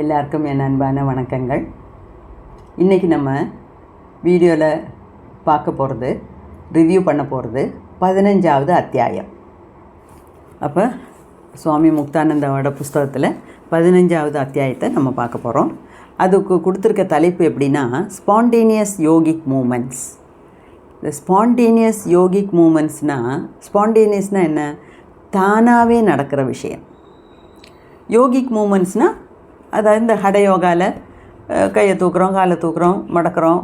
எல்லாருக்கும் என் அன்பான வணக்கங்கள். இன்றைக்கி நம்ம வீடியோவில் பார்க்க போகிறது ரிவ்யூ பண்ண போகிறது பதினஞ்சாவது அத்தியாயம். அப்போ சுவாமி முக்தானந்தாவோட புஸ்தகத்தில் பதினஞ்சாவது அத்தியாயத்தை நம்ம பார்க்க போகிறோம் அதுக்கு கொடுத்துருக்க தலைப்பு எப்படின்னா ஸ்பான்டேனியஸ் யோகிக் மூமெண்ட்ஸ் இந்த ஸ்பான்டேனியஸ் யோகிக் மூமெண்ட்ஸ்னால் ஸ்பான்டேனியஸ்னால் என்ன? தானாகவே நடக்கிற விஷயம். யோகிக் மூமெண்ட்ஸ்னால் அதாவது இந்த ஹட யோகாவில் கையை தூக்குறோம் காலை தூக்குறோம் மடக்கிறோம்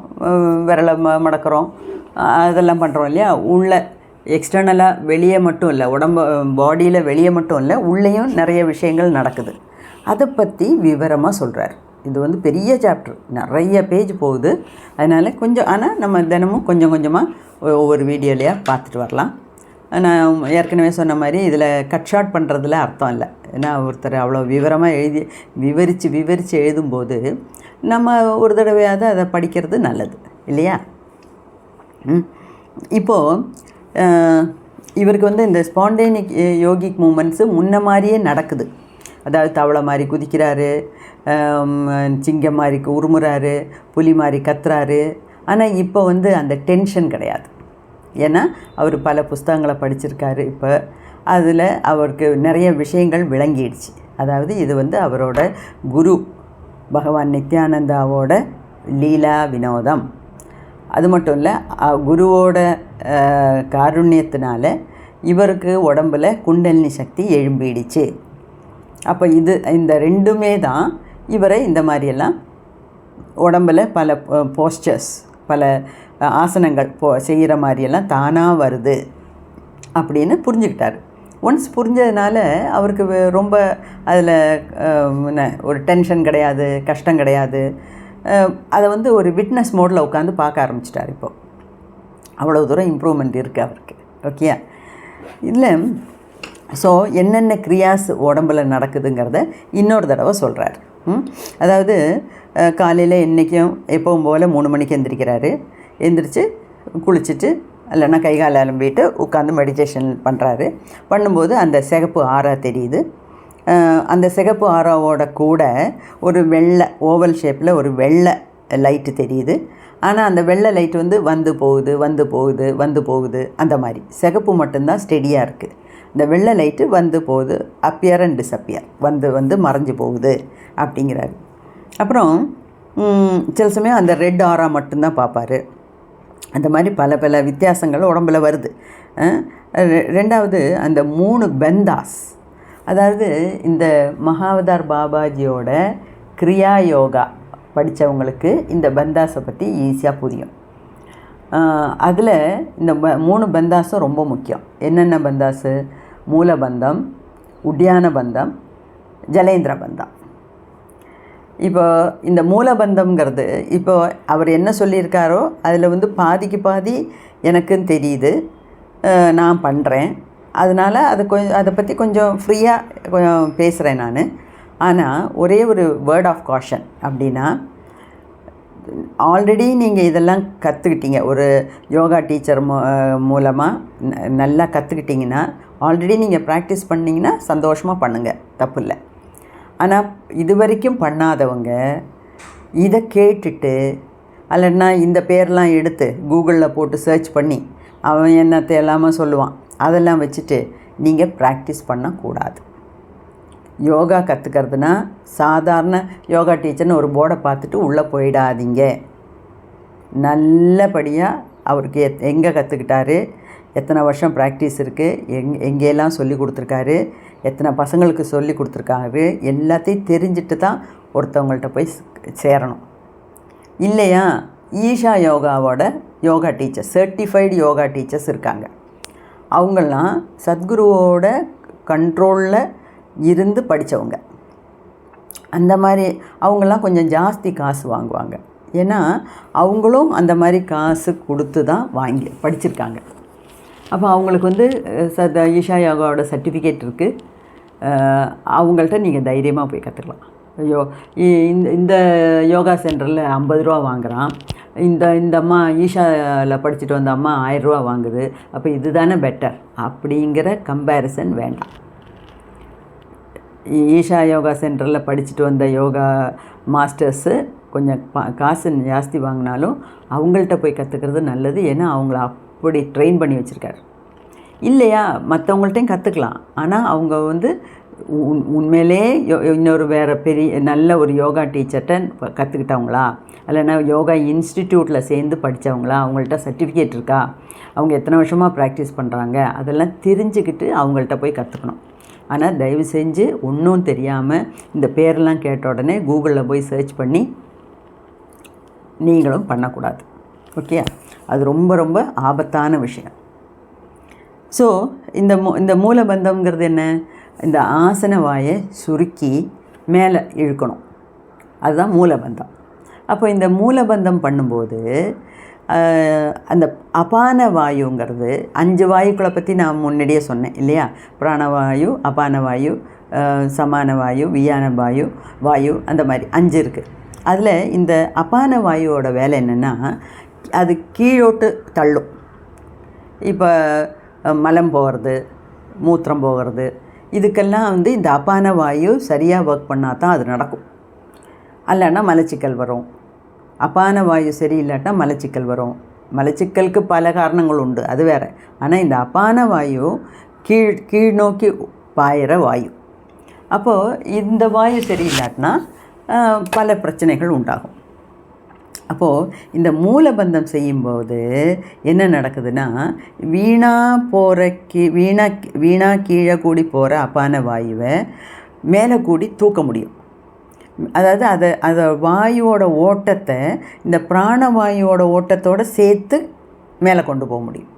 விரலை ம மடக்கிறோம். அதெல்லாம் பண்ணுறோம் இல்லையா? உள்ள எக்ஸ்டர்னலாக வெளியே மட்டும் இல்லை உடம்பு பாடியில் வெளியே மட்டும் இல்லை உள்ளேயும் நிறைய விஷயங்கள் நடக்குது. அதை பற்றி விவரமாக சொல்கிறார் இது வந்து பெரிய சாப்டர் நிறைய பேஜ் போகுது. அதனால் கொஞ்சம் ஆனால் நம்ம தினமும் கொஞ்சம் கொஞ்சமாக ஒவ்வொரு வீடியோலையாக பார்த்துட்டு வரலாம். நான் ஏற்கனவே சொன்ன மாதிரி இதில் கட் ஷார்ட் பண்ணுறதுல அர்த்தம் இல்லை. ஏன்னா ஒருத்தர் அவ்வளோ விவரமாக எழுதி விவரித்து விவரித்து எழுதும்போது நம்ம ஒரு தடவையாவது அதை படிக்கிறது நல்லது இல்லையா? இப்போது இவருக்கு வந்து இந்த ஸ்பாண்டேனிக் யோகிக் மூமெண்ட்ஸு முன்ன மாதிரியே நடக்குது. அதாவது தவளை மாதிரி குதிக்கிறாரு சிங்கம் மாதிரி உருமுறாரு புலி மாதிரி கத்துறாரு. ஆனால் இப்போ வந்து அந்த டென்ஷன் கிடையாது. ஏன்னா அவர் பல புஸ்தகங்களை படிச்சிருக்காரு இப்போ. அதில் அவருக்கு நிறைய விஷயங்கள் விளங்கிடுச்சு. அதாவது இது வந்து அவரோட குரு பகவான் நித்யானந்தாவோட லீலா வினோதம். அது மட்டும் இல்லை குருவோட காருண்யத்தினால இவருக்கு உடம்புல குண்டலினி சக்தி எழும்பிடுச்சு. அப்போ இது இந்த ரெண்டுமே தான் இவரை இந்த மாதிரியெல்லாம் உடம்புல பல போஸ்டர்ஸ் பல ஆசனங்கள் போ செய்கிற மாதிரியெல்லாம் தானாக வருது அப்படின்னு புரிஞ்சுக்கிட்டார். ஒன்ஸ் புரிஞ்சதுனால அவருக்கு ரொம்ப அதில் என்ன ஒரு டென்ஷன் கிடையாது கஷ்டம் கிடையாது. அதை வந்து ஒரு விட்னஸ் மோடில் உட்காந்து பார்க்க ஆரம்பிச்சிட்டார் இப்போது அவ்வளோ தூரம் இம்ப்ரூவ்மெண்ட் இருக்குது அவருக்கு. ஓகே இல்லை ஸோ என்னென்ன கிரியாஸ் உடம்பில் நடக்குதுங்கிறத இன்னொரு தடவை சொல்கிறார் அதாவது காலையில் என்றைக்கும் எப்பவும் போல் மூணு மணிக்கு எந்திரிக்கிறாரு. எந்திரிச்சு குளிச்சுட்டு இல்லைன்னா கை கால் அலம்பிட்டு உட்காந்து மெடிடேஷன் பண்ணுறாரு பண்ணும்போது அந்த சிகப்பு ஆறா தெரியுது. அந்த சிகப்பு ஆறாவோட கூட ஒரு வெள்ளை ஓவல் ஷேப்பில் ஒரு வெள்ளை லைட்டு தெரியுது. ஆனால் அந்த வெள்ளை லைட் வந்து வந்து போகுது வந்து போகுது வந்து போகுது அந்த மாதிரி. சிகப்பு மட்டும்தான் ஸ்டெடியாக இருக்குது இந்த வெள்ளை லைட்டு வந்து போகுது அப்பியர் அண்ட் டிஸ்அப்பியர் வந்து வந்து மறைஞ்சு போகுது அப்படிங்கிறாரு. அப்புறம் சில சமயம் அந்த ரெட் ஆரா மட்டும்தான் பார்ப்பாரு. அந்த மாதிரி பல பல வித்தியாசங்கள் உடம்புல வருது. ரெ- ரெண்டாவது அந்த மூணு பெந்தாஸ். அதாவது இந்த மகாவதார் பாபாஜியோட கிரியா யோகா படித்தவங்களுக்கு இந்த பந்தாஸை பற்றி ஈஸியாக புரியும். அதில் இந்த ப- மூணு பந்தாஸும் ரொம்ப முக்கியம். என்னென்ன பந்தாஸு? மூலபந்தம் உட்யான பந்தம் ஜலேந்திர பந்தம் இப்போ இந்த மூலபந்தம்ங்கிறது இப்போ அவர் என்ன சொல்லியிருக்காரோ அதில் வந்து பாதிக்கு பாதி எனக்கும் தெரியுது. நான் பண்ணுறேன் அதனால் அது கொஞ்சம் அதை பற்றி கொஞ்சம் ஃப்ரீயாக கொஞ்சம் பேசுகிறேன் நான். ஆனால் ஒரே ஒரு வேர்ட் ஆஃப் காஷன் அப்படின்னா ஆல்ரெடி நீங்கள் இதெல்லாம் கற்றுக்கிட்டீங்க ஒரு யோகா டீச்சர் மூ மூலமாக நல்லா கற்றுக்கிட்டிங்கன்னா ஆல்ரெடி நீங்கள் ப்ராக்டிஸ் பண்ணிங்கன்னா சந்தோஷமாக பண்ணுங்கள் தப்பு இல்லை. ஆனால் இது வரைக்கும் பண்ணாதவங்க இதை கேட்டுட்டு அல்லனா இந்த பேர்லாம் எடுத்து கூகுளில் போட்டு சர்ச் பண்ணி அவன் என்னத்தை எல்லாமே சொல்லுவான். அதெல்லாம் வச்சுட்டு நீங்கள் ப்ராக்டிஸ் பண்ணக்கூடாது. யோகா கற்றுக்கிறதுனா சாதாரண யோகா டீச்சர்னு ஒரு போர்டை பார்த்துட்டு உள்ளே போயிடாதீங்க. நல்லபடியாக அவருக்கு எத் எங்கே கற்றுக்கிட்டாரு எத்தனை வருஷம் ப்ராக்டிஸ் இருக்குது எங் எங்கேயெல்லாம் சொல்லி கொடுத்துருக்காரு எத்தனை பசங்களுக்கு சொல்லி கொடுத்துருக்காங்க எல்லாத்தையும் தெரிஞ்சுட்டு தான் ஒருத்தவங்கள்ட்ட போய் சேரணும். இல்லையா? Isha யோகாவோட yoga teacher certified yoga teachers இருக்காங்க. அவங்கெல்லாம் சத்குருவோட கண்ட்ரோலில் இருந்து படித்தவங்க அந்த மாதிரி அவங்கெல்லாம் கொஞ்சம் ஜாஸ்தி காசு வாங்குவாங்க. ஏன்னா அவங்களும் அந்த மாதிரி காசு கொடுத்து தான் வாங்கி படிச்சிருக்காங்க. அப்போ அவங்களுக்கு வந்து ச ஈஷா யோகாவோட சர்டிஃபிகேட் இருக்குது அவங்கள்ட்ட நீங்கள் தைரியமாக போய் கற்றுக்கலாம் ஐயோ இ- இந்த இந்த யோகா சென்டரில் ஐம்பது ரூபா வாங்குறான். இந்த இந்த அம்மா ஈஷாவில் படிச்சுட்டு வந்த அம்மா ஆயிரரூவா வாங்குது. அப்போ இதுதானே பெட்டர் அப்படிங்கிற கம்பேரிசன் வேண்டாம். ஈஷா யோகா சென்டரில் படிச்சுட்டு வந்த யோகா மாஸ்டர்ஸு கொஞ்சம் காசு ஜாஸ்தி வாங்கினாலும் அவங்கள்ட்ட போய் கற்றுக்கிறது நல்லது. ஏன்னா அவங்கள அப்படி ட்ரெயின் பண்ணி வச்சுருக்காரு. இல்லையா? மற்றவங்கள்ட்டையும் கற்றுக்கலாம் ஆனால் அவங்க வந்து உண் உண்மையிலே யோ- இன்னொரு வேறு பெரிய நல்ல ஒரு யோகா டீச்சர்கிட்ட கற்றுக்கிட்டவங்களா இல்லைன்னா யோகா இன்ஸ்டிடியூட்டில் சேர்ந்து படித்தவங்களா அவங்கள்ட்ட சர்டிஃபிகேட் இருக்கா? அவங்க எத்தனை வருஷமாக ப்ராக்டிஸ் பண்ணுறாங்க அதெல்லாம் தெரிஞ்சுக்கிட்டு அவங்கள்ட்ட போய் கற்றுக்கணும் ஆனால் தயவு செஞ்சு ஒன்றும் தெரியாமல் இந்த பேரெல்லாம் கேட்ட உடனே கூகுளில் போய் சர்ச் பண்ணி நீங்களும் பண்ணக்கூடாது. ஓகே? அது ரொம்ப ரொம்ப ஆபத்தான விஷயம். ஸோ இந்த மூ இந்த மூலபந்தம்ங்கிறது என்ன? இந்த ஆசன வாயை சுருக்கி மேலே இழுக்கணும். அதுதான் மூலபந்தம். அப்போ இந்த மூலபந்தம் பண்ணும்போது அந்த அபான வாயுங்கிறது அஞ்சு வாயுக்களை பற்றி நான் முன்னாடியே சொன்னேன் இல்லையா? பிராணவாயு அபான வாயு சமான வாயு வியான வாயு வாயு அந்த மாதிரி அஞ்சு இருக்குது அதில் இந்த அபான வாயுவோட வேலை என்னென்னா அது கீழோட்டு தள்ளும். இப்போ மலம் போகிறது மூத்திரம் போகிறது. இதுக்கெல்லாம் வந்து இந்த அபான வாயு சரியாக ஒர்க் பண்ணால் தான் அது நடக்கும். அல்லைன்னா மலச்சிக்கல் வரும். அப்பான வாயு சரியில்லாட்டா மலச்சிக்கல் வரும். மலச்சிக்கலுக்கு பல காரணங்கள் உண்டு அது வேறு. ஆனால் இந்த அபான வாயு கீழ் கீழ் நோக்கி பாயிற வாயு. அப்போது இந்த வாயு சரியில்லாட்டினா பல பிரச்சனைகள் உண்டாகும். அப்போது இந்த மூலபந்தம் செய்யும்போது என்ன நடக்குதுன்னா வீணா போகிற கீ வீணா வீணா கீழே கூடி போகிற அப்பான வாயுவை மேலே கூடி தூக்க முடியும். அதாவது அதை அதை வாயுவோட ஓட்டத்தை இந்த பிராணவாயுவோட ஓட்டத்தோடு சேர்த்து மேலே கொண்டு போக முடியும்.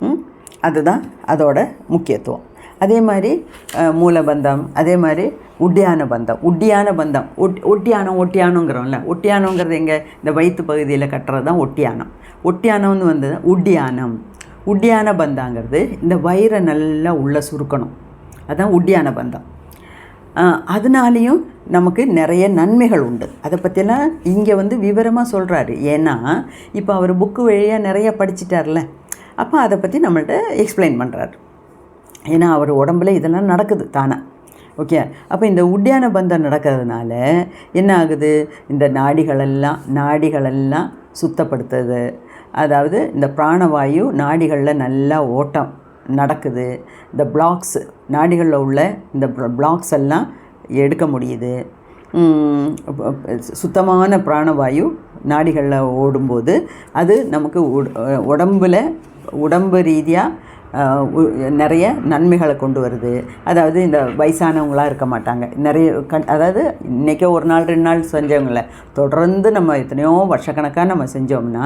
ம்? அதுதான் அதோட முக்கியத்துவம். அதே மாதிரி மூலபந்தம் அதே மாதிரி உட்டியான பந்தம் உட்டியான பந்தம் ஒட் ஒட்டியானம் ஒட்டியானங்கிறோம்ல ஒட்டியானங்கிறது எங்கே இந்த வயிற்று பகுதியில் கட்டுறது தான் ஒட்டியானம் ஒட்டியானம்னு வந்தது உட்டியானம் உட்டியான பந்தாங்கிறது இந்த வயிறை நல்லா உள்ளே சுருக்கணும். அதுதான் உட்டியான பந்தம். அதனாலேயும் நமக்கு நிறைய நன்மைகள் உண்டு. அதை பற்றியெல்லாம் இங்கே வந்து விவரமாக சொல்கிறாரு ஏன்னா இப்போ அவர் புக்கு வழியாக நிறைய படிச்சிட்டார்ல. அப்போ அதை பற்றி நம்மள்ட்ட எக்ஸ்பிளைன் பண்ணுறாரு ஏன்னா அவர் உடம்புல இதெல்லாம் நடக்குது தானே. ஓகே? அப்போ இந்த உட்யான பந்தம் நடக்கிறதுனால என்ன ஆகுது? இந்த நாடிகளெல்லாம் நாடிகளெல்லாம் சுத்தப்படுத்துது. அதாவது இந்த பிராணவாயு நாடிகளில் நல்லா ஓட்டம் நடக்குது. இந்த பிளாக்ஸ் நாடிகளில் உள்ள இந்த பிளாக்ஸ் எல்லாம் எடுக்க முடியுது. சுத்தமான பிராணவாயு நாடிகளில் ஓடும்போது அது நமக்கு உடம்பில் உடம்பு ரீதியாக நிறைய நன்மைகளை கொண்டு வருது. அதாவது இந்த வயசானவங்களாம் இருக்க மாட்டாங்க. நிறைய கண் அதாவது இன்றைக்கே ஒரு நாள் ரெண்டு நாள் செஞ்சவங்கள தொடர்ந்து நம்ம எத்தனையோ வருஷக்கணக்காக நம்ம செஞ்சோம்னா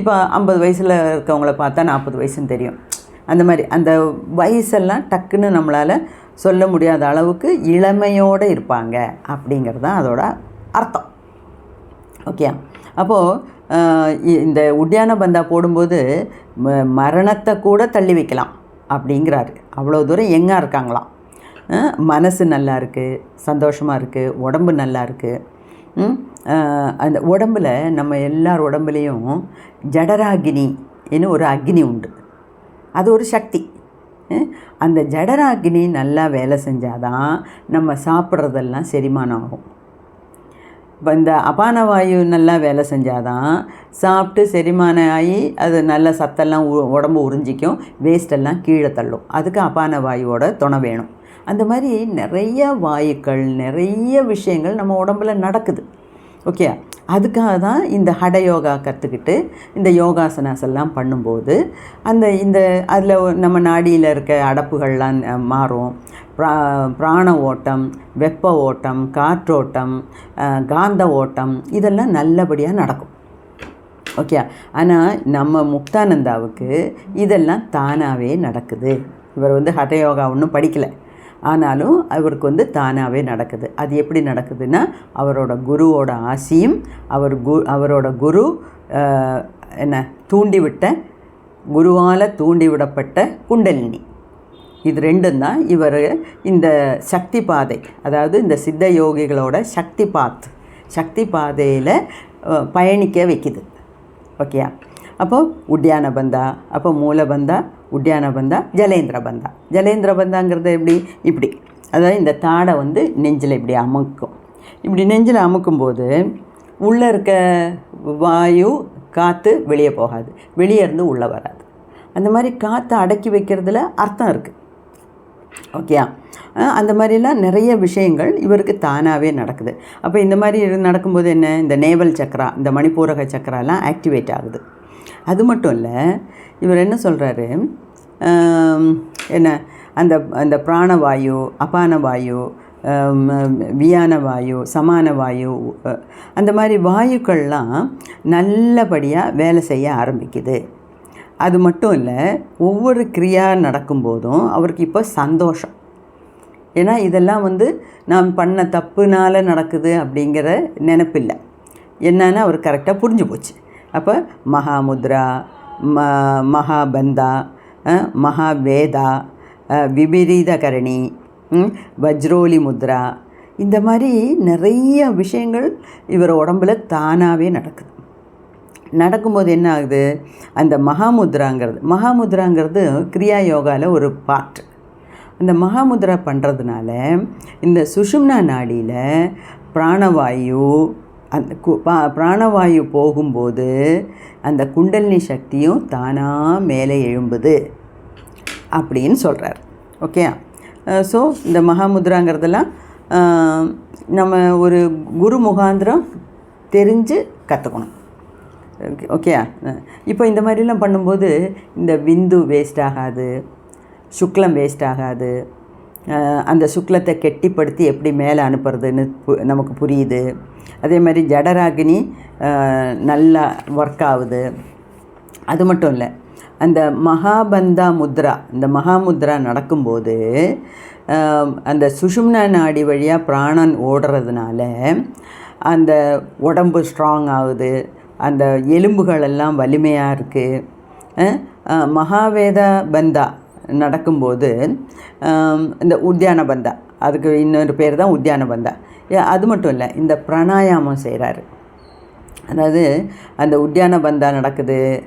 இப்போ ஐம்பது வயசில் இருக்கவங்கள பார்த்தா நாற்பது வயசுன்னு தெரியும். அந்த மாதிரி அந்த வயசெல்லாம் டக்குன்னு நம்மளால் சொல்ல முடியாத அளவுக்கு இளமையோடு இருப்பாங்க அப்படிங்கிறது தான் அதோட அர்த்தம். ஓகே அப்போது இந்த உட்யான பந்தா போடும்போது ம- மரணத்தை கூட தள்ளி வைக்கலாம் அப்படிங்கிறாரு. அவ்வளோ தூரம் எங்கே இருக்காங்களாம். மனசு நல்லா இருக்குது சந்தோஷமாக இருக்குது உடம்பு நல்லா இருக்குது அந்த உடம்புல நம்ம எல்லார் உடம்புலேயும் ஜடராகினின்னு ஒரு அக்னி உண்டு. அது ஒரு சக்தி. அந்த ஜடராகினி நல்லா வேலை செஞ்சாதான் நம்ம சாப்பிட்றதெல்லாம் செரிமானம் ஆகும். இப்போ இந்த அபான வாயு நல்லா வேலை செஞ்சாதான் சாப்பிட்டு செரிமானம் ஆகி அது நல்ல சத்தெல்லாம் உ- உடம்பு உறிஞ்சிக்கும் வேஸ்டெல்லாம் கீழே தள்ளும். அதுக்கு அபான வாயுவோட துணை வேணும். அந்த மாதிரி நிறைய வாயுக்கள் நிறைய விஷயங்கள் நம்ம உடம்புல நடக்குது. ஓகே அதுக்காக தான் இந்த ஹட யோகா கற்றுக்கிட்டு இந்த யோகாசனாஸ் எல்லாம் பண்ணும்போது அந்த இந்த அதில் நம்ம நாடியில் இருக்க அடப்புகள்லாம் மாறும். பிரா பிராண ஓட்டம் வெப்ப ஓட்டம் காற்றோட்டம் காந்த ஓட்டம் இதெல்லாம் நல்லபடியாக நடக்கும். ஓகே ஆனால் நம்ம முக்தானந்தாவுக்கு இதெல்லாம் தானாகவே நடக்குது. இவர் வந்து ஹட யோகா ஒன்றும் படிக்கலை. ஆனாலும் அவருக்கு வந்து தானாகவே நடக்குது. அது எப்படி நடக்குதுன்னா அவரோட குருவோட ஆசியும் அவர் கு அவரோட குரு என்ன தூண்டிவிட்ட குருவால் தூண்டிவிடப்பட்ட குண்டலினி. இது ரெண்டும் தான் இவர் இந்த சக்தி பாதை அதாவது இந்த சித்த யோகிகளோட சக்தி பாத் சக்தி பாதையில் பயணிக்க வைக்குது. ஓகேயா? அப்போ உட்யான பந்தா அப்போ மூலபந்தா உட்யான பந்தா ஜலேந்திர பந்தா. ஜலேந்திர பந்தாங்கிறது எப்படி? இப்படி. அதாவது இந்த தாடை வந்து நெஞ்சில் இப்படி அமுக்கும். இப்படி நெஞ்சில் அமுக்கும்போது உள்ளே இருக்க வாயு காற்று வெளியே போகாது. வெளியே இருந்து உள்ளே வராது. அந்த மாதிரி காற்றை அடக்கி வைக்கிறதுல அர்த்தம் இருக்குது ஓகே அந்த மாதிரிலாம் நிறைய விஷயங்கள் இவருக்கு தானாகவே நடக்குது. அப்போ இந்த மாதிரி நடக்கும்போது என்ன? இந்த நேவல் சக்கரா இந்த மணிப்பூரக சக்கராலாம் ஆக்டிவேட் ஆகுது. அது மட்டும் இல்லை இவர் என்ன சொல்கிறாரு என்ன அந்த அந்த பிராணவாயு அபான வாயு வியான வாயு சமான வாயு அந்த மாதிரி வாயுக்கள்லாம் நல்லபடியாக வேலை செய்ய ஆரம்பிக்குது. அது மட்டும் இல்லை ஒவ்வொரு கிரியா நடக்கும்போதும் அவருக்கு இப்போ சந்தோஷம். ஏன்னா இதெல்லாம் வந்து நாம் பண்ண தப்புனால நடக்குது அப்படிங்கிற நினப்பில்லை. என்னன்னு அவர் கரெக்டாக புரிஞ்சு போச்சு. அப்போ மகாமுத்ரா ம மகாபந்தா மகாவேதா விபரீதகரணி வஜ்ரோலி முத்ரா இந்த மாதிரி நிறைய விஷயங்கள் இவர் உடம்புல தானாகவே நடக்குது. நடக்கும்போது என்ன ஆகுது? அந்த மகாமுத்ராங்கிறது மகாமுத்ராங்கிறது கிரியா யோகாவில் ஒரு பார்ட் அந்த மகாமுத்ரா பண்ணுறதுனால இந்த சுஷும்னா நாடியில் பிராணவாயு அந்த கு- பிராணவாயு போகும்போது அந்த குண்டலினி சக்தியும் தானாக மேலே எழும்புது அப்படின்னு சொல்கிறார் ஓகே? ஸோ இந்த மகாமுத்ராங்கிறதெல்லாம் நம்ம ஒரு குரு முகாந்திரம் தெரிஞ்சு கற்றுக்கணும் ஓகே? இப்போ இந்த மாதிரிலாம் பண்ணும்போது இந்த விந்து வேஸ்ட் ஆகாது சுக்லம் வேஸ்ட் ஆகாது அந்த சுக்லத்தை கெட்டிப்படுத்தி எப்படி மேலே அனுப்புறதுன்னு பு- நமக்கு புரியுது. அதே மாதிரி ஜடராகினி நல்லா ஒர்க் ஆகுது. அது மட்டும் இல்லை அந்த மகாபந்தா முத்ரா இந்த மகாமுத்ரா நடக்கும்போது அந்த சுஷும்னா நாடி வழியாக பிராணன் ஓடுறதுனால அந்த உடம்பு ஸ்ட்ராங் ஆகுது. அந்த எலும்புகள் எல்லாம் வலிமையாக இருக்குது மகாவேத பந்தா நடக்கும்போது இந்த உத்தியான பந்தா அதுக்கு இன்னொரு பேர் தான் உத்தியான பந்தா. அது மட்டும் இல்லை இந்த பிராணாயாமம் செய்கிறாரு அதாவது அந்த உத்தியான பந்தா நடக்குது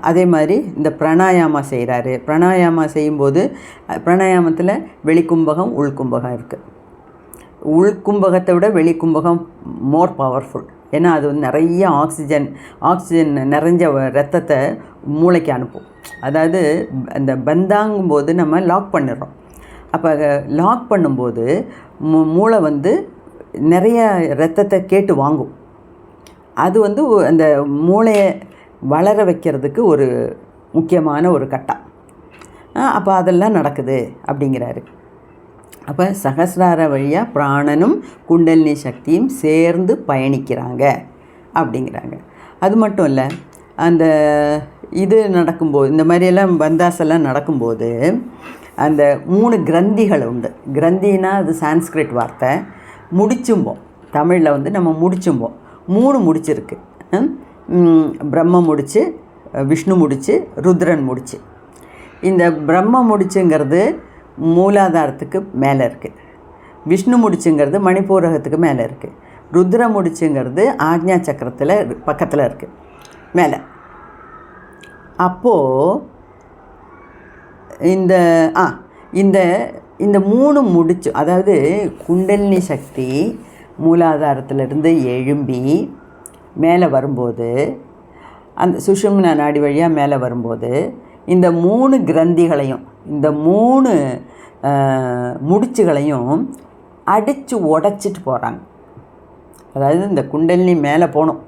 அதே மாதிரி இந்த பிராணாயாமா செய்கிறாரு பிராணாயாமா செய்யும்போது பிராணாயாமத்தில் வெளிக்கும்பகம் உள்கும்பகம் இருக்குது உள்கும்பகத்தை விட வெளிக்கும்பகம் மோர் பவர்ஃபுல் ஏன்னா அது வந்து நிறைய ஆக்சிஜன் ஆக்சிஜன் நிறைஞ்ச ரத்தத்தை மூளைக்கு அனுப்பும். அதாவது அந்த பந்தாங்கும்போது நம்ம லாக் பண்ணிடுறோம். அப்போ லாக் பண்ணும்போது மூ- மூளை வந்து நிறைய ரத்தத்தை கேட்டு வாங்கும். அது வந்து அந்த மூளையை வளர வைக்கிறதுக்கு ஒரு முக்கியமான ஒரு கட்டம். அப்போ அதெல்லாம் நடக்குது அப்படிங்கிறாரு. அப்போ சகசிரார வழியாக பிராணனும் குண்டலினி சக்தியும் சேர்ந்து பயணிக்கிறாங்க அப்படிங்கிறாங்க. அது மட்டும் இல்லை அந்த இது நடக்கும்போது இந்த மாதிரியெல்லாம் பந்தாசெல்லாம் நடக்கும்போது அந்த மூணு கிரந்திகள் உண்டு. கிரந்தினா அது சான்ஸ்கிரிட் வார்த்தை. முடிச்சும்போம். தமிழில் வந்து நம்ம முடிச்சும்போம். மூணு முடிச்சிருக்கு. பிரம்ம முடிச்சு விஷ்ணு முடிச்சு ருத்ரன் முடிச்சு. இந்த பிரம்ம முடிச்சுங்கிறது மூலாதாரத்துக்கு மேலே இருக்குது விஷ்ணு முடிச்சுங்கிறது மணிப்பூரகத்துக்கு மேலே இருக்குது ருத்ர முடிச்சுங்கிறது ஆக்ஞா சக்கரத்தில் பக்கத்தில் இருக்குது மேலே. அப்போது இந்த ஆ இந்த இந்த மூணு முடிச்சு அதாவது குண்டலினி சக்தி மூலாதாரத்திலிருந்து எழும்பி மேலே வரும்போது அந்த சுஷும்னா நாடி வழியாக மேலே வரும்போது இந்த மூணு கிரந்திகளையும் இந்த மூணு முடிச்சுகளையும் அடித்து உடச்சிட்டு போகிறாங்க அதாவது இந்த குண்டலினி மேலே போகணும்.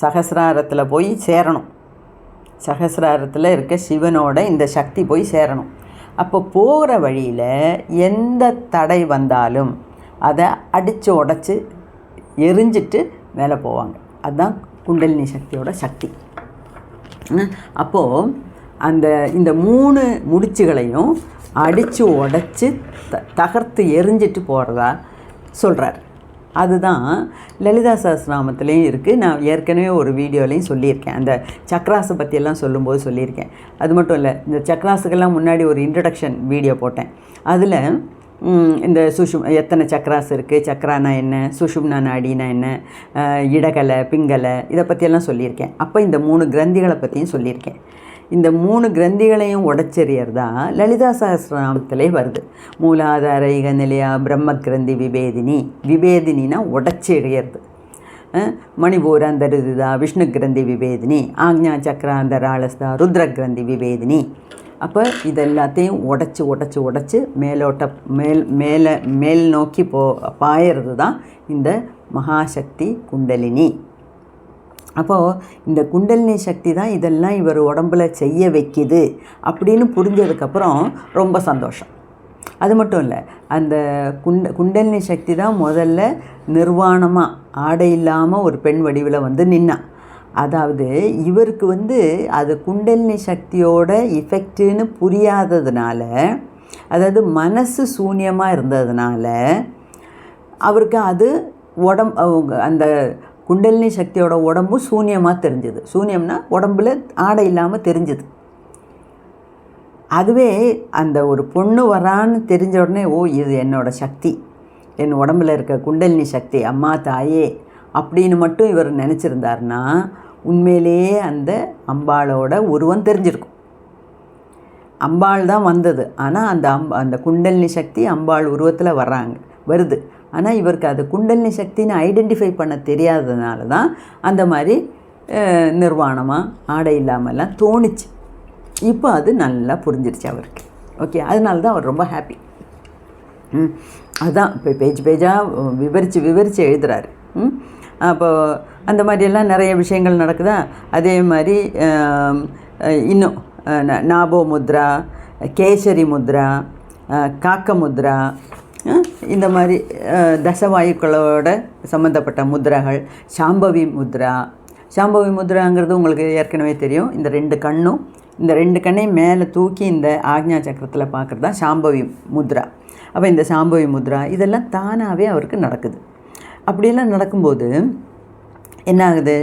சகசிராரத்தில் போய் சேரணும். சகசிராரத்தில் இருக்க சிவனோட இந்த சக்தி போய் சேரணும். அப்போ போகிற வழியில் எந்த தடை வந்தாலும் அதை அடித்து உடச்சி எரிஞ்சிட்டு மேலே போவாங்க. அதுதான் குண்டலினி சக்தியோட சக்தி. அப்போது அந்த இந்த மூணு முடிச்சுகளையும் அடித்து உடச்சி த தகர்த்து எரிஞ்சிட்டு போகிறதா சொல்கிறார் அதுதான் லலிதா சஹஸ்ரநாமத்துலேயும் இருக்குது நான் ஏற்கனவே ஒரு வீடியோலையும் சொல்லியிருக்கேன். அந்த சக்ராஸை பற்றியெல்லாம் சொல்லும்போது சொல்லியிருக்கேன். அது மட்டும் இல்லை இந்த சக்ராஸுக்கெல்லாம் முன்னாடி ஒரு இன்ட்ரடக்ஷன் வீடியோ போட்டேன். அதில் இந்த சுஷும் எத்தனை சக்ராஸ் இருக்குது சக்ரானா என்ன? சுஷும்னா நாடினா என்ன? இடகலை பிங்கலை இதை பற்றியெல்லாம் சொல்லியிருக்கேன். அப்போ இந்த மூணு கிரந்திகளை பற்றியும் சொல்லியிருக்கேன். இந்த மூணு கிரந்திகளையும் உடைச்செறியறதா லலிதா சகசிரநாமத்திலே வருது. மூலாதார இக நிலையா பிரம்ம கிரந்தி விபேதினி. விபேதினா உடைச்செறியறது. மணிபூராந்தருதா விஷ்ணு கிரந்தி விபேதினி. ஆக்ஞா சக்கராந்தராளஸ்தா ருத்ர கிரந்தி விபேதினி. அப்போ இது எல்லாத்தையும் உடச்சி உடச்சி உடச்சி மேலோட்ட மேல் மேலே மேல் நோக்கி போ பாயறது தான் இந்த மகாசக்தி குண்டலினி. அப்போது இந்த குண்டலினி சக்தி தான் இதெல்லாம் இவர் உடம்புல செய்ய வைக்கிது அப்படின்னு புரிஞ்சதுக்கப்புறம் ரொம்ப சந்தோஷம். அது மட்டும் இல்லை அந்த குண்ட குண்டலினி சக்தி தான் முதல்ல நிர்வாணமாக ஆடை இல்லாமல் ஒரு பெண் வடிவில் வந்து நின்னான் அதாவது இவருக்கு வந்து அது குண்டலினி சக்தியோட இஃபெக்ட்டுன்னு புரியாததுனால அதாவது மனசு சூன்யமாக இருந்ததுனால அவருக்கு அது உடம் அவங்க அந்த குண்டலினி சக்தியோட உடம்பும் சூன்யமாக தெரிஞ்சுது. சூன்யம்னா உடம்புல ஆடை இல்லாமல் தெரிஞ்சுது. அதுவே அந்த ஒரு பொண்ணு வரான்னு தெரிஞ்ச உடனே ஓ இது என்னோடய சக்தி. என் உடம்புல இருக்க குண்டலினி சக்தி அம்மா தாயே அப்படின்னு மட்டும் இவர் நினச்சிருந்தாருன்னா உண்மையிலேயே அந்த அம்பாளோட உருவம் தெரிஞ்சிருக்கும். அம்பாள் தான் வந்தது. ஆனால் அந்த அம்ப அந்த குண்டலினி சக்தி அம்பாள் உருவத்தில் வர்றாங்க வருது. ஆனால் இவருக்கு அது குண்டலினி சக்தின்னு ஐடென்டிஃபை பண்ண தெரியாததுனால தான் அந்த மாதிரி நிர்வாணமாக ஆடை இல்லாமல்லாம் தோணுச்சு. இப்போ அது நல்லா புரிஞ்சிருச்சு அவருக்கு. ஓகே அதனால தான் அவர் ரொம்ப ஹாப்பி ம் அதுதான் இப்போ பேஜ் பேஜாக விவரித்து விவரித்து எழுதுகிறாரு ம் அப்போ அந்த மாதிரியெல்லாம் நிறைய விஷயங்கள் நடக்குதா? அதே மாதிரி இன்னும் நாபோ முத்ரா கேசரி முத்ரா காக்க முத்ரா இந்த மாதிரி தசவாயுக்களோட சம்மந்தப்பட்ட முத்ராகள் சாம்பவி முத்ரா. சாம்பவி முத்ராங்கிறது உங்களுக்கு ஏற்கனவே தெரியும். இந்த ரெண்டு கண்ணும் இந்த ரெண்டு கண்ணையும் மேலே தூக்கி இந்த ஆக்ஞா சக்கரத்தில் பார்க்குறது தான் சாம்பவி முத்ரா. அப்போ இந்த சாம்பவி முத்ரா இதெல்லாம் தானாகவே அவருக்கு நடக்குது. அப்படியெல்லாம் நடக்கும்போது என்ன ஆகுது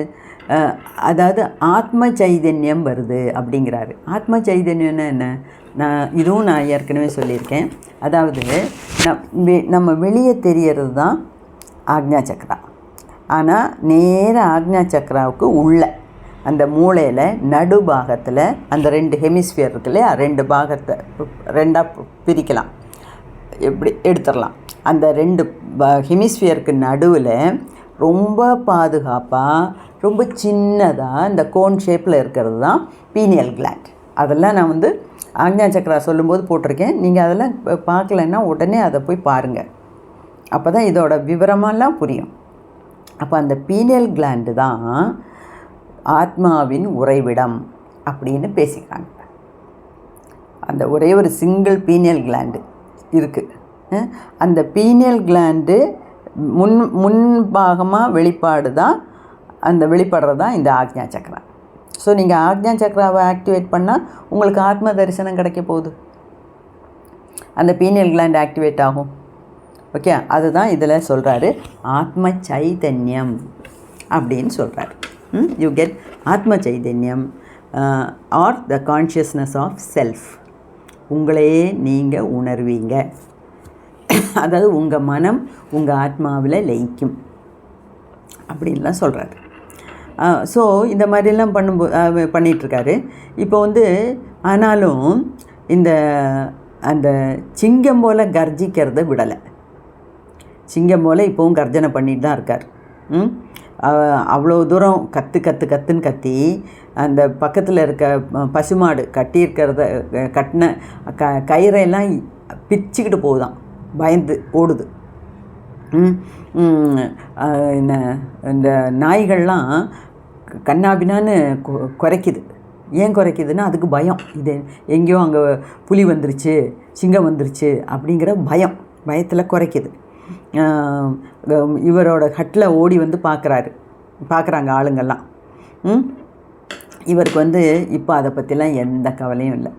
அதாவது ஆத்ம சைதன்யம் வருது அப்படிங்கிறாரு. ஆத்ம சைதன்யம்னா என்ன? நான் இதுவும் நான் ஏற்கனவே சொல்லியிருக்கேன். அதாவது நம்ம வெளியே தெரியறது தான் ஆக்ஞா சக்கரா ஆனால் நேர ஆக்ஞா சக்கராவுக்கு உள்ள அந்த மூளையில் நடுபாகத்தில் அந்த ரெண்டு ஹெமிஸ்பியர் இருக்குல்லையா ரெண்டு பாகத்தை ரெண்டாக பிரிக்கலாம். எப்படி எடுத்துடலாம். அந்த ரெண்டு ஹெமிஸ்பியருக்கு நடுவில் ரொம்ப பாதுகாப்பாக ரொம்ப சின்னதாக இந்த கோன் ஷேப்பில் இருக்கிறது தான் பீனியல் கிளாண்ட் அதெல்லாம் நான் வந்து ஆக்ஞா சக்கரா சொல்லும்போது போட்டிருக்கேன். நீங்கள் அதெல்லாம் பார்க்கலன்னா உடனே அதை போய் பாருங்கள் அப்போ தான் இதோட விவரமெல்லாம் புரியும். அப்போ அந்த பீனியல் கிளாண்டு தான் ஆத்மாவின் உறைவிடம் அப்படின்னு பேசிக்கிறாங்க. அந்த ஒரே ஒரு சிங்கிள் பீனியல் கிளாண்டு இருக்குது அந்த பீனியல் கிளாண்டு முன் முன்பாகமாக வெளிப்பாடு தான் அந்த வெளிப்படுறது தான் இந்த ஆக்ஞா சக்கரா. ஸோ நீங்கள் ஆக்ஞா சக்கராவை ஆக்டிவேட் பண்ணால் உங்களுக்கு ஆத்ம தரிசனம் கிடைக்க போகுது. அந்த பீனியல் கிளாண்ட் ஆக்டிவேட் ஆகும். ஓகே அதுதான் இதில் சொல்கிறாரு ஆத்ம சைதன்யம் அப்படின்னு சொல்கிறாரு யூ hmm? கெட் ஆத்ம சைதன்யம் or the consciousness of self உங்களையே நீங்கள் உணர்வீங்க. அதாவது உங்கள் மனம் உங்கள் ஆத்மாவில் லயிக்கும். அப்படின்லாம் சொல்கிறாரு ஸோ இந்த மாதிரிலாம் பண்ணும்போது பண்ணிகிட்ருக்காரு இப்போ வந்து ஆனாலும் இந்த அந்த சிங்கம் போல் கர்ஜிக்கிறத விடலை. சிங்கம் போல் இப்போவும் கர்ஜனை பண்ணிட்டு தான் இருக்கார். ம்? அவ்வளோ தூரம் கற்று கற்று கற்றுன்னு கத்தி அந்த பக்கத்தில் இருக்க பசுமாடு கட்டியிருக்கிறத கட்டின க கயிறையெல்லாம் பிச்சுக்கிட்டு போகுதான். பயந்து ஓடுது. என்ன இந்த நாய்கள்லாம் கண்ணாபினான்னு குறைக்குது. ஏன் குறைக்குதுன்னா அதுக்கு பயம். இது எங்கேயோ அங்கே புலி வந்துருச்சு சிங்கம் வந்துருச்சு அப்படிங்கிற பயம். பயத்தில் குறைக்குது. இவரோட ஹட்டில் ஓடி வந்து பார்க்குறாரு பார்க்குறாங்க ஆளுங்கள்லாம். இவருக்கு வந்து இப்போ அதை பற்றிலாம் எந்த கவலையும் இல்லை.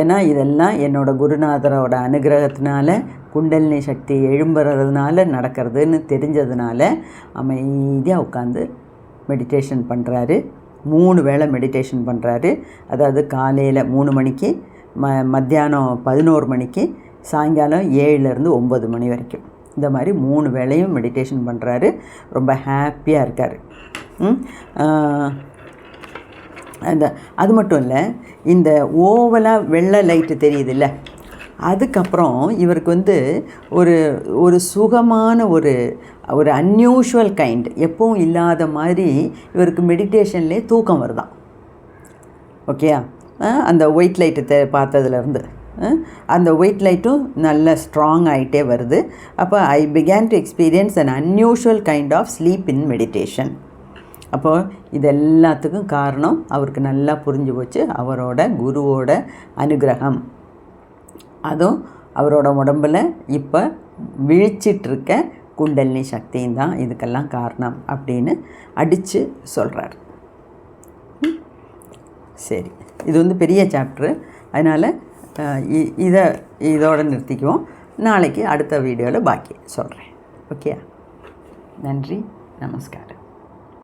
ஏன்னா இதெல்லாம் என்னோடய குருநாதரோட அனுகிரகத்தினால குண்டலினி சக்தி எழும்புறதுனால நடக்கிறதுன்னு தெரிஞ்சதுனால அமைதியாக உட்காந்து மெடிடேஷன் பண்ணுறாரு மூணு வேளை மெடிடேஷன் பண்ணுறாரு அதாவது காலையில் மூணு மணிக்கு ம மத்தியானம் பதினோரு மணிக்கு சாயங்காலம் ஏழுலேருந்து ஒம்பது மணி வரைக்கும். இந்த மாதிரி மூணு வேளையும் மெடிடேஷன் பண்ணுறாரு ரொம்ப ஹாப்பியாக இருக்கார். அந்த அது மட்டும் இல்லை இந்த ஓவலாக வெள்ளை லைட்டு தெரியுதுல்ல அதுக்கப்புறம் இவருக்கு வந்து ஒரு ஒரு சுகமான ஒரு ஒரு அன்யூஷுவல் கைண்ட் எப்பவும் இல்லாத மாதிரி இவருக்கு மெடிடேஷன்லேயே தூக்கம் வருதான். ஓகேயா அந்த ஒயிட் லைட்டு தெ பார்த்ததுலேருந்து அந்த ஒயிட் லைட்டும் நல்ல ஸ்ட்ராங் ஆகிட்டே வருது. அப்போ I begin to experience an unusual kind of sleep in meditation அப்போது இது எல்லாத்துக்கும் காரணம் அவருக்கு நல்லா புரிஞ்சு போச்சு அவரோட குருவோட அனுகிரகம். அதுவும் அவரோட உடம்பில் இப்போ விழிச்சிட்ருக்க குண்டலினி சக்தியும் தான் இதுக்கெல்லாம் காரணம் அப்படின்னு அடித்து சொல்கிறார் சரி. இது வந்து பெரிய சாப்ட்ரு. அதனால் இதை இதோடு நிறுத்திக்குவோம். நாளைக்கு அடுத்த வீடியோவில் பாக்கி சொல்கிறேன் ஓகே நன்றி. நமஸ்காரம்.